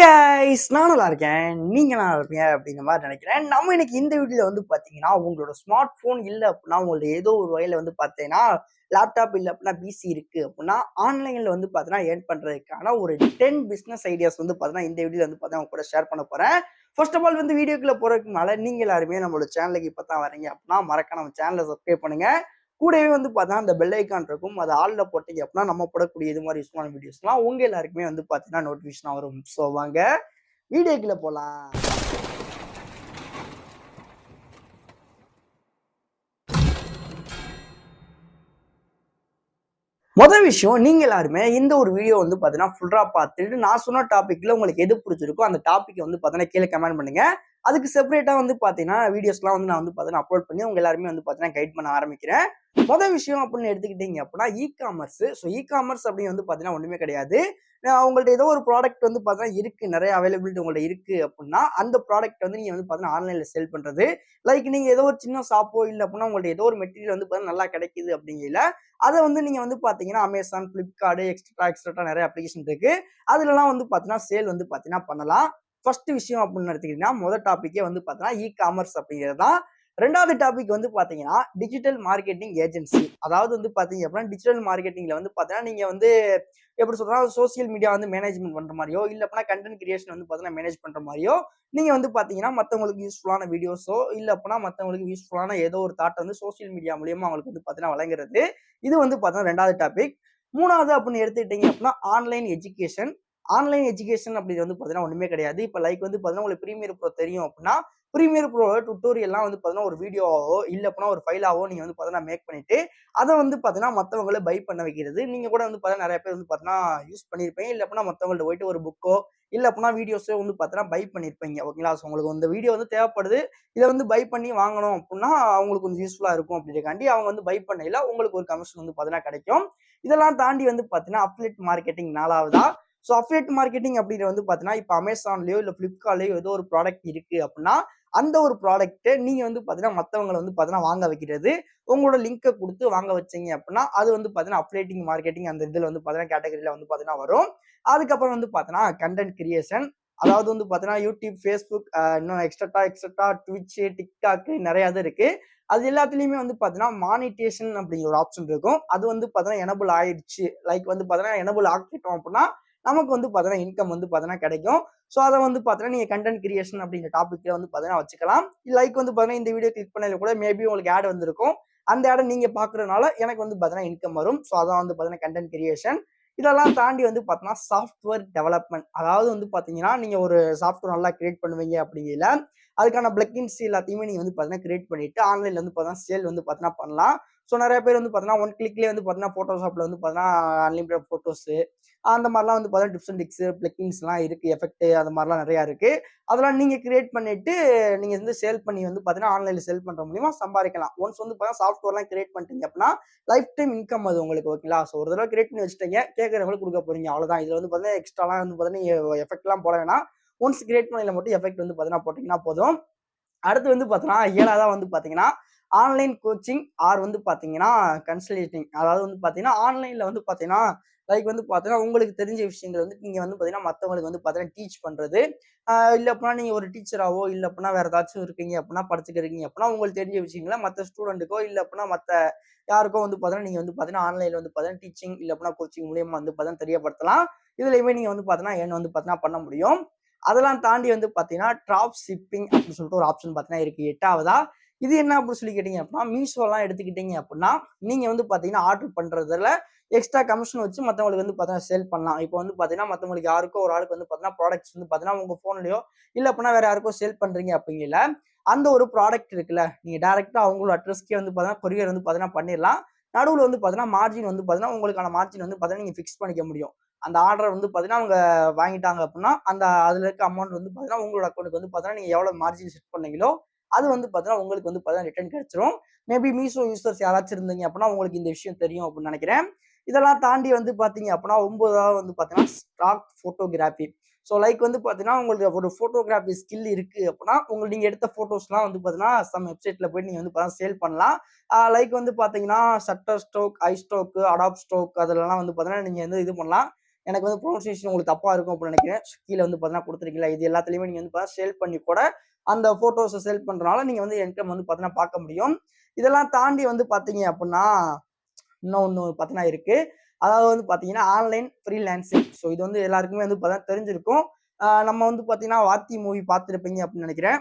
Guys நான் நல்லா இருக்கேன். நீங்க நல்லா இருப்பீங்க அப்படிங்கிற மாதிரி நினைக்கிறேன். நம்ம இன்னைக்கு இந்த வீடியோவில் வந்து பார்த்தீங்கன்னா உங்களோட ஸ்மார்ட் ஃபோன் இல்லை அப்படின்னா உங்களோட ஏதோ ஒரு வகையில் வந்து பார்த்தீங்கன்னா லேப்டாப் இல்லை அப்படின்னா பிசி இருக்கு அப்படின்னா ஆன்லைனில் வந்து பார்த்தீங்கன்னா ஏர்ன் பண்ணுறதுக்கான ஒரு டென் பிஸ்னஸ் ஐடியாஸ் வந்து பார்த்தீங்கன்னா இந்த வீடியோல வந்து பார்த்தீங்கன்னா உங்க கூட ஷேர் பண்ண போறேன். ஃபர்ஸ்ட் ஆஃப் ஆல் வந்து வீடியோக்குள்ள போறதுக்கு மேலே நீங்க எல்லாருமே நம்மளோட சேனலுக்கு இப்போ தான் வரீங்க அப்படின்னா மறக்க நம்ம சேனலை சப்ஸ்கிரைப் பண்ணுங்க. கூடவே வந்து பார்த்தீங்கன்னா அந்த பெல் ஐக்கான் இருக்கும். அது ஆளில் போட்டீங்க அப்படின்னா நம்ம போடக்கூடிய இது மாதிரி யூஸ்ஃபுல்லான வீடியோஸ்லாம் உங்கள் எல்லாருக்குமே வந்து பார்த்தீங்கன்னா நோட்டிஃபிகேஷன் வரும். ஸோ வாங்க. வீடியோக்குள்ளே போகலாம் முதல் விஷயம் நீங்க எல்லாருமே இந்த ஒரு வீடியோ வந்து பார்த்தீங்கன்னா ஃபுல்லா பார்த்துட்டு நான் சொன்ன டாபிக்ல உங்களுக்கு எது பிடிச்சிருக்கோ அந்த டாபிக் வந்து பார்த்தீங்கன்னா கீழே கமெண்ட் பண்ணுங்க. அதுக்கு செப்பரேட்டாக வந்து பார்த்தீங்கன்னா வீடியோஸ்லாம் வந்து நான் வந்து பார்த்தீங்கன்னா அப்லோட் பண்ணி உங்க எல்லாருமே வந்து பார்த்தீங்கன்னா கைட் பண்ண ஆரம்பிக்கிறேன். மொதல் விஷயம் அப்படின்னு எடுத்துக்கிட்டீங்க அப்படின்னா e commerce so e commerce அப்படின்னு வந்து பார்த்தீங்கன்னா ஒன்றுமே கிடையாது. நான் உங்கள்ட்ட ஏதோ ஒரு ப்ராடக்ட் வந்து பார்த்தீங்கன்னா இருக்குது நிறைய அவைலபிலிட்டி உங்கள்ட்ட இருக்கு அப்படின்னா அந்த ப்ராடக்ட் வந்து நீங்கள் வந்து பார்த்தீங்கன்னா ஆன்லைனில் சேல் பண்ணுறது லைக் நீங்கள் ஏதோ ஒரு சின்ன ஷாப்போ இல்லை அப்படின்னா உங்கள்ட்ட ஏதோ ஒரு மெட்டீரியல் வந்து பார்த்தீங்கன்னா நல்லா கிடைக்குது அப்படிங்கல அதை வந்து நீங்கள் வந்து பார்த்தீங்கன்னா அமேசான் ஃப்ளிப்கார்டு எக்ஸ்ட்ரா எக்ஸ்ட்ரா நிறைய அப்ளிகேஷன் இருக்குது அதுலலாம் வந்து பார்த்தீங்கன்னா சேல் வந்து பார்த்தீங்கன்னா பண்ணலாம். ஃபர்ஸ்ட் விஷயம் அப்படின்னு எடுத்துக்கிட்டீங்கன்னா முதல் டாப்பிக்கே வந்து பாத்தீங்கன்னா இ காமர்ஸ் அப்படிங்கிறது தான். ரெண்டாவது டாபிக் வந்து பார்த்தீங்கன்னா டிஜிட்டல் மார்க்கெட்டிங் ஏஜென்சி அதாவது வந்து பார்த்தீங்க அப்படின்னா டிஜிட்டல் மார்க்கெட்டிங்கில் வந்து பார்த்தீங்கன்னா நீங்கள் வந்து எப்படி சொல்கிறோம் சோசியல் மீடியா வந்து மேனேஜ்மெண்ட் பண்ணுற மாதிரியோ இல்லை அப்படின்னா கண்டென்ட் கிரியேஷன் வந்து பார்த்தீங்கன்னா மேனேஜ் பண்ணுற மாதிரியோ நீங்கள் வந்து பார்த்தீங்கன்னா மற்றவங்களுக்கு யூஸ்ஃபுல்லான வீடியோஸோ இல்லை அப்படின்னா மற்றவங்களுக்கு யூஸ்ஃபுல்லான ஏதோ ஒரு தாட்டை வந்து சோசியல் மீடியா மூலியமாக அவங்களுக்கு வந்து பார்த்தீங்கன்னா வழங்குறது. இது வந்து பார்த்தீங்கன்னா ரெண்டாவது டாபிக் மூணாவது அப்படின்னு எடுத்துக்கிட்டீங்க அப்படின்னா ஆன்லைன் எஜுகேஷன் ஆன்லைன் எஜுகேஷன் அப்படி வந்து பார்த்தீங்கன்னா ஒன்றுமே கிடையாது இப்போ லைக் வந்து பார்த்தீங்கன்னா உங்களுக்கு ப்ரீமியர் ப்ரோ தெரியும் அப்படின்னா ப்ரீமியர் ப்ரோட டுட்டோரியல்லாம் வந்து பார்த்தீங்கன்னா ஒரு வீடியோவோ இல்லை அப்படின்னா ஒரு ஃபைலாவோ நீங்கள் வந்து பார்த்தீங்கன்னா மேக் பண்ணிவிட்டு அதை வந்து பார்த்தீங்கன்னா மற்றவங்களை பை பண்ண வைக்கிறது நீங்கள் கூட வந்து பார்த்தீங்கன்னா நிறைய பேர் வந்து பார்த்தீங்கன்னா யூஸ் பண்ணியிருப்பீங்க இல்லை அப்படின்னா மற்றவங்கள்ட்ட போயிட்டு ஒரு புக்கோ இல்லை அப்படின்னா வீடியோஸோ வந்து பார்த்தீங்கன்னா பை பண்ணியிருப்பீங்க ஓகேங்களா ஸோ உங்களுக்கு இந்த வீடியோ வந்து தேவைப்படுது இதை வந்து பை பண்ணி வாங்கணும் அப்படின்னா அவங்களுக்கு கொஞ்சம் யூஸ்ஃபுல்லாக இருக்கும் அப்படின்றக்காண்டி அவங்க வந்து பை பண்ணையில் உங்களுக்கு ஒரு கமிஷன் வந்து பார்த்தீங்கன்னா கிடைக்கும் இதெல்லாம் தாண்டி வந்து பார்த்தீங்கன்னா அப்லெட் மார்க்கெட்டிங் நாலாவதா ஸோ அஃபிலேட் மார்க்கெட்டிங் அப்படிங்கிறது வந்து பார்த்தீங்கன்னா இப்போ அமேசான்லேயோ இல்லை ஃப்ளிப்கார்ட்லேயோ ஏதோ ஒரு ப்ராடக்ட் இருக்குது அப்படின்னா அந்த ஒரு ப்ராடக்ட்டை நீங்கள் வந்து பார்த்தீங்கன்னா மற்றவங்களை வந்து பார்த்தீங்கன்னா வாங்க வைக்கிறது உங்களோட லிங்கை கொடுத்து வாங்க வச்சீங்க அப்படின்னா அது வந்து பார்த்தீங்கன்னா அப்லேட்டிங் மார்க்கெட்டிங் அந்த இதில் வந்து பார்த்தீங்கன்னா கேட்டகரியில் வந்து பார்த்தீங்கன்னா வரும். அதுக்கப்புறம் வந்து பார்த்தீங்கன்னா கண்டென்ட் கிரியேஷன் அதாவது வந்து பார்த்தீங்கன்னா யூடியூப் ஃபேஸ்புக் இன்னும் எக்ஸ்ட்ரா எக்ஸ்ட்ரா ட்விட்ச் டிக்டாக்கு நிறைய இது இருக்குது அது எல்லாத்துலேயுமே வந்து பார்த்தீங்கன்னா மானிட்டேஷன் அப்படிங்கிற ஒரு ஆப்ஷன் இருக்கும். அது வந்து பார்த்தீங்கன்னா எனபிள் ஆயிடுச்சு. லைக் வந்து பார்த்தீங்கன்னா எனபிள் ஆக்கிட்டோம் அப்படின்னா நமக்கு வந்து பார்த்தீங்கன்னா இன்கம் வந்து பார்த்தீங்கன்னா கிடைக்கும் ஸோ அதை வந்து பார்த்தீங்கன்னா நீங்கள் கண்டென்ட் கிரியேஷன் அப்படிங்கிற டாப்பிக்கில் வந்து பார்த்தீங்கன்னா வச்சுக்கலாம் லைக் வந்து பார்த்தீங்கன்னா இந்த வீடியோ கிளிக் பண்ணதில் கூட மேபி உங்களுக்கு ஆட் வந்திருக்கும் அந்த ஆடை நீங்கள் பார்க்குறதுனால எனக்கு வந்து பார்த்தீங்கன்னா இன்கம் வரும் ஸோ அதான் வந்து பார்த்தீங்கன்னா கண்டென்ட் கிரியேஷன் இதெல்லாம் தாண்டி வந்து பார்த்தீங்கன்னா சாஃப்ட்வேர் டெவலப்மெண்ட் அதாவது வந்து பார்த்தீங்கன்னா நீங்கள் ஒரு சாஃப்ட்வேர் நல்லா கிரியேட் பண்ணுவீங்க அப்படிங்கல அதுக்கான பிளக்கின்ஸ் எல்லாத்தையுமே நீங்கள் வந்து பார்த்தீங்கன்னா கிரியேட் பண்ணிட்டு ஆன்லைனில் வந்து பார்த்தீங்கன்னா சேல் வந்து பார்த்தீங்கன்னா பண்ணலாம் ஸோ நிறைய பேர் வந்து பார்த்தீங்கன்னா ஒன் கிளிக்லேயே வந்து பார்த்தீங்கன்னா ஃபோட்டோஷாப்பில் வந்து பார்த்தீங்கன்னா அன்லிமிட்டட் ஃபோட்டோஸு அந்த மாதிரிலாம் வந்து பார்த்தீங்கன்னா டிப்ஸ் அண்ட் டிக்ஸு பிளக்கிங்ஸ்லாம் இருக்குது எஃபெக்ட் அந்த மாதிரிலாம் நிறையா இருக்குது அதெல்லாம் நீங்கள் கிரியேட் பண்ணிவிட்டு நீங்கள் வந்து சேல் பண்ணி வந்து பார்த்தீங்கன்னா ஆன்லைனில் சேல் பண்ணுற மூலியமாக சம்பாதிக்கலாம் ஒன்ஸ் வந்து பார்த்தீங்கன்னா சாஃப்ட்வேர்லாம் கிரியேட் பண்ணிட்டீங்க அப்படின்னா லைஃப் டைம் இன்கம் அது உங்களுக்கு ஓகேங்களா ஸோ ஒரு தடவை கிரியேட் பண்ணி வச்சுட்டீங்க கேட்குறவங்களுக்கு கொடுக்க போகிறீங்க அவ்வளோதான் இதில் வந்து பார்த்தீங்கன்னா எக்ஸ்ட்ராலாம் வந்து பார்த்தீங்கன்னா எஃபெக்ட்லாம் போட வேணாம் ஒன்ஸ் கிரியேட் பண்ணியில் மட்டும் எஃபெக்ட் வந்து பார்த்தீங்கன்னா போட்டிங்கன்னா போதும் அடுத்து வந்து பார்த்தீங்கன்னா ஏழாவதாக வந்து பார்த்தீங்கன்னா ஆன்லைன் கோச்சிங் ஆர் வந்து பார்த்தீங்கன்னா கன்சல்டேட்டிங் அதாவது வந்து பார்த்தீங்கன்னா ஆன்லைனில் வந்து பார்த்தீங்கன்னா லைக் வந்து பார்த்தீங்கன்னா உங்களுக்கு தெரிஞ்ச விஷயங்கள் வந்து நீங்கள் வந்து பார்த்தீங்கன்னா மற்றவங்களுக்கு வந்து பார்த்தீங்கன்னா டீச் பண்ணுறது இல்லை அப்படின்னா நீங்கள் ஒரு டீச்சராகவோ இல்லை அப்படின்னா வேறு ஏதாச்சும் இருக்கீங்க அப்படின்னா படிச்சுக்கிறீங்க அப்படின்னா உங்களுக்கு தெரிஞ்ச விஷயங்களை மற்ற ஸ்டூடெண்ட்டுக்கோ இல்லை அப்படின்னா மற்ற யாருக்கோ வந்து பார்த்தீங்கன்னா நீங்கள் வந்து பார்த்தீங்கன்னா ஆன்லைனில் வந்து பார்த்தீங்கன்னா டீச்சிங் இல்லை அப்படின்னா கோச்சிங் மூலியமாக வந்து பார்த்தீங்கன்னா தெரியப்படுத்தலாம் இதுலையுமே நீங்கள் வந்து பார்த்தீங்கன்னா என்ன வந்து பார்த்தீங்கன்னா பண்ண முடியும் அதெல்லாம் தாண்டி வந்து பார்த்தீங்கன்னா ட்ராப் ஷிப்பிங் அப்படின்னு சொல்லிட்டு ஒரு ஆப்ஷன் பார்த்தீங்கன்னா இருக்குது எட்டாவதா இது என்ன அப்படின்னு சொல்லி கேட்டீங்க அப்படின்னா மீஷோலாம் எடுத்துக்கிட்டீங்க அப்படின்னா நீங்கள் வந்து பார்த்தீங்கன்னா ஆர்டர் பண்ணுறதுல எக்ஸ்ட்ரா கமிஷன் வச்சு மற்றவங்களுக்கு வந்து பார்த்தீங்கன்னா சேல் பண்ணலாம் இப்போ வந்து பார்த்தீங்கன்னா மற்றவங்களுக்கு யாருக்கோ ஒரு ஆளுக்கு வந்து பார்த்தீங்கன்னா ப்ராடக்ட்ஸ் வந்து பார்த்தீங்கன்னா உங்கள் ஃபோன்லையோ இல்லை அப்படின்னா வேறு யாருக்கோ சேல் பண்ணுறீங்க அப்படிங்கல அந்த ஒரு ப்ராடக்ட் இருக்குல்ல நீங்கள் டேரெக்டாக அவங்களோட அட்ரஸ்க்கே வந்து பார்த்தீங்கன்னா கொரியர் வந்து பார்த்தீங்கன்னா பண்ணிடலாம் நடுவில் வந்து பார்த்தீங்கன்னா மார்ஜின் வந்து பார்த்தீங்கன்னா உங்களுக்கான மார்ஜின் வந்து பார்த்தீங்கன்னா நீங்கள் ஃபிக்ஸ் பண்ணிக்க முடியும் அந்த ஆர்டர் வந்து பார்த்தீங்கன்னா அவங்க வாங்கிட்டாங்க அப்படின்னா அந்த அதில் இருக்க அமௌண்ட் வந்து பார்த்தீங்கன்னா உங்களோட அக்கௌண்ட்டுக்கு வந்து பார்த்தீங்கன்னா நீங்கள் எவ்வளோ மார்ஜின் செட் பண்ணீங்களோ அது வந்து பார்த்தீங்கன்னா உங்களுக்கு வந்து பார்த்தீங்கன்னா ரிட்டர்ன் கிடைச்சிரும். மேபி மீஷோ யூசர்ஸ் யாராச்சும் இருந்தீங்க அப்படின்னா உங்களுக்கு இந்த விஷயம் தெரியும் அப்படின்னு நினைக்கிறேன். இதெல்லாம் தாண்டி வந்து பார்த்தீங்க அப்படின்னா ஒன்பதாவது வந்து பார்த்தீங்கன்னா ஸ்டாக் ஃபோட்டோகிராஃபி ஸோ லைக் வந்து பார்த்தீங்கன்னா உங்களுக்கு ஒரு ஃபோட்டோகிராஃபி ஸ்கில் இருக்கு அப்படின்னா உங்களுக்கு நீங்கள் எடுத்த ஃபோட்டோஸ்லாம் வந்து பார்த்தீங்கன்னா சம் வெப்சைட்டில் போய் நீங்கள் வந்து பார்த்தீங்கன்னா சேல் பண்ணலாம். லைக் வந்து பார்த்தீங்கன்னா Shutterstock iStock Adobe Stock அதெல்லாம் வந்து பார்த்தீங்கன்னா நீங்கள் வந்து இது பண்ணலாம். எனக்கு வந்து ப்ரொனன்சியேஷன் உங்களுக்கு தப்பாக இருக்கும் அப்படின்னு நினைக்கிறேன். கீழே வந்து பார்த்தீங்கன்னா கொடுத்துருக்கீங்களா? இது எல்லாத்துலேயுமே நீங்கள் வந்து பார்த்தா சேல் பண்ணி கூட அந்த ஃபோட்டோஸை சேல் பண்ணுறனால நீங்கள் வந்து இன்கம் வந்து பார்த்தீங்கன்னா பார்க்க முடியும். இதெல்லாம் தாண்டி வந்து பார்த்தீங்க அப்படின்னா இன்னும் ஒன்று பார்த்தீங்கன்னா இருக்குது அதாவது வந்து பார்த்தீங்கன்னா ஆன்லைன் ஃப்ரீலான்சிங் ஸோ இது வந்து எல்லாருக்குமே வந்து பார்த்தீங்கன்னா தெரிஞ்சிருக்கும். நம்ம வந்து பார்த்தீங்கன்னா வாத்தி மூவி பார்த்துருப்பீங்க அப்படின்னு நினைக்கிறேன்.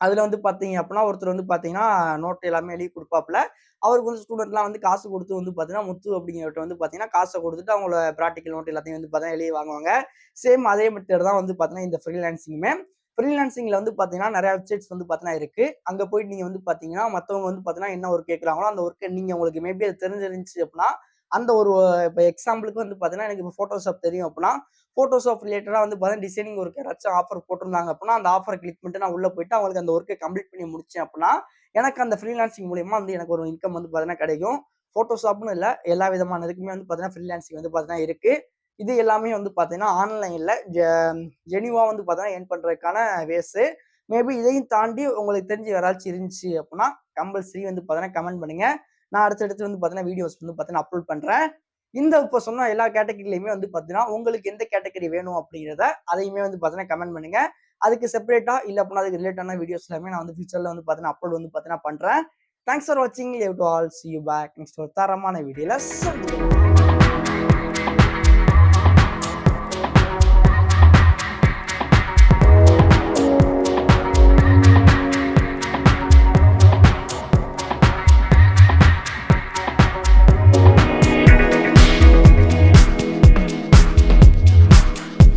அதில் வந்து பார்த்தீங்க அப்படின்னா ஒருத்தர் வந்து பார்த்தீங்கன்னா நோட்டு எல்லாமே எழுதி கொடுப்பாப்புல அவருக்கு வந்து ஸ்டூடெண்ட்லாம் வந்து காசு கொடுத்து வந்து பார்த்தீங்கன்னா முத்து அப்படிங்கிறவர்கிட்ட வந்து பார்த்தீங்கன்னா காசை கொடுத்துட்டு அவங்களோட ப்ராக்டிக்கல் நோட் எல்லாத்தையும் வந்து பார்த்தீங்கன்னா எழுதி வாங்குவாங்க. சேம் அதே மெத்தட் தான் வந்து பார்த்தீங்கன்னா இந்த ஃப்ரீலான்சிங்குமே ஃப்ரீலான்சிங்கில் வந்து பார்த்தீங்கன்னா நிறைய வெப்சைட்ஸ் வந்து பார்த்தீங்கன்னா இருக்குது அங்கே போயிட்டு நீங்கள் வந்து பார்த்தீங்கன்னா மற்றவங்க வந்து பார்த்தீங்கன்னா என்ன ஒர்க் கேட்குறாங்களோ அந்த ஒர்க்கை நீங்கள் உங்களுக்கு மேபி அது தெரிஞ்சிருந்துச்சு அப்படின்னா அந்த ஒரு இப்போ எக்ஸாம்பிளுக்கு வந்து பார்த்தீங்கன்னா எனக்கு இப்போ ஃபோட்டோஷாப் தெரியும் அப்படின்னா ஃபோட்டோஷாப் ரிலேட்டடாக வந்து பார்த்தீங்கன்னா டிசைனிங் ஒர்க் யாராச்சும் ஆஃபர் போட்டிருந்தாங்க அப்படின்னா அந்த ஆஃபர் கிளிக் பண்ணிட்டு நான் உள்ளே போயிட்டு அவங்களுக்கு அந்த ஒர்க்கை கம்ப்ளீட் பண்ணி முடிச்சேன் அப்படின்னா எனக்கு அந்த ஃப்ரீலான்சிங் மூலியமாக வந்து எனக்கு ஒரு இன்கம் வந்து பார்த்தீங்கன்னா கிடைக்கும். ஃபோட்டோஷாப்னு இல்லை எல்லா விதமான இதுக்குமே வந்து பார்த்தீங்கன்னா ஃப்ரீலான்சிங் வந்து பார்த்தீங்கன்னா இருக்கு. இது எல்லாமே வந்து பார்த்தீங்கன்னா ஆன்லைனில் ஜெனிவா வந்து பார்த்தீங்கன்னா ஏர்ன் பண்ணுறதுக்கான வேஸு மேபி இதையும் தாண்டி உங்களுக்கு தெரிஞ்சு யாராச்சும் இருந்துச்சு அப்படின்னா கம்பல்சரி வந்து பார்த்தீங்கன்னா கமெண்ட் பண்ணுங்கள் நான் அடுத்தடுத்து வந்து பார்த்தீங்கன்னா வீடியோஸ் வந்து பார்த்தீங்கன்னா அப்லோட் பண்ணுறேன் இந்த இப்போ சொன்ன எல்லா கேட்டகரிலையுமே வந்து பார்த்தீங்கன்னா உங்களுக்கு எந்த கேட்டகரி வேணும் அப்படிங்கிறத அதையுமே வந்து பார்த்தீங்கன்னா கமெண்ட் பண்ணுங்க. அதுக்கு செப்பரேட்டாக இல்லை அப்படின்னா அதுக்கு ரிலேட்டான வீடியோஸ் எல்லாமே நான் வந்து ஃபியூச்சரில் வந்து பார்த்தீங்கன்னா அப்லோட் வந்து பார்த்தீங்கன்னா பண்ணுறேன் தேங்க்ஸ் ஃபார் வாட்சிங் love to all see you back next ஒரு தரமான வீடியோவில்